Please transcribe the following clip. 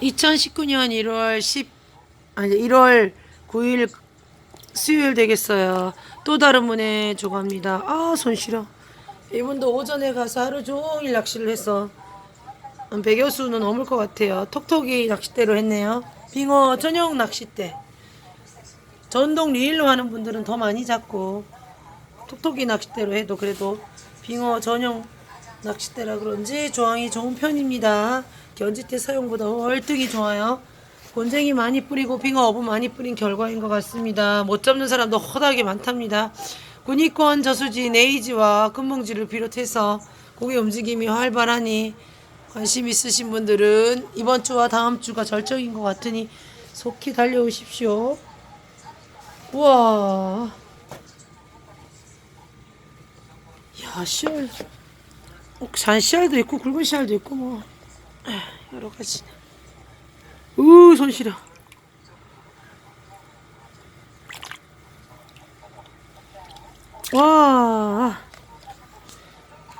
2019년 1월 10 아니 1월 9일 수요일 되겠어요. 또 다른 분의 조가입니다. 아, 손 시려. 이분도 오전에 가서 하루 종일 낚시를 해서 한 100여 수는 넘을 것 같아요. 톡톡이 낚싯대로 했네요. 빙어 전용 낚싯대. 전동 리일로 하는 분들은 더 많이 잡고 톡톡이 낚싯대로 해도 그래도 빙어 전용 낚싯대라 그런지 조항이 좋은 편입니다. 견지대 사용보다 월등히 좋아요. 곤쟁이 많이 뿌리고 빙어 어부 많이 뿌린 결과인 것 같습니다. 못 잡는 사람도 허다하게 많답니다. 군위권 저수지 네이지와 금봉지를 비롯해서 고개 움직임이 활발하니 관심 있으신 분들은 이번 주와 다음 주가 절정인 것 같으니 속히 달려오십시오. 우와. 야, 씨알. 어, 잔 씨알도 있고 굵은 씨알도 있고 뭐 여러 가지네. 우, 손 시려. 와.